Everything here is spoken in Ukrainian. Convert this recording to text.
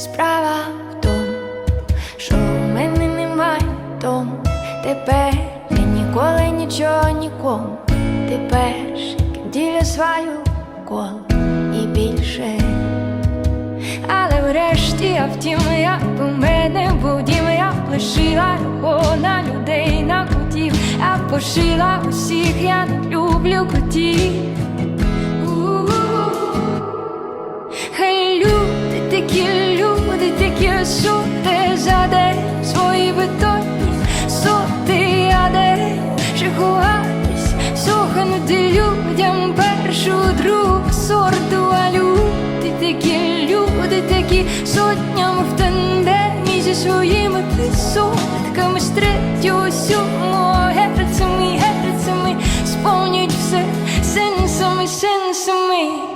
Справа в тому, що у мене немає дому. Тепер я ніколи нічого нікому. Ти перший діля свою коло і більше. Але врешті я втім, як у мене був дім, я лишила його на людей, на котів, б пошила усіх, я не люблю котів. сорту, а люди такі, люди такі сотнями в тандемі зі своїми присотками з третього сьомого герцями, герцями сповнюють все сенсами, сенсами.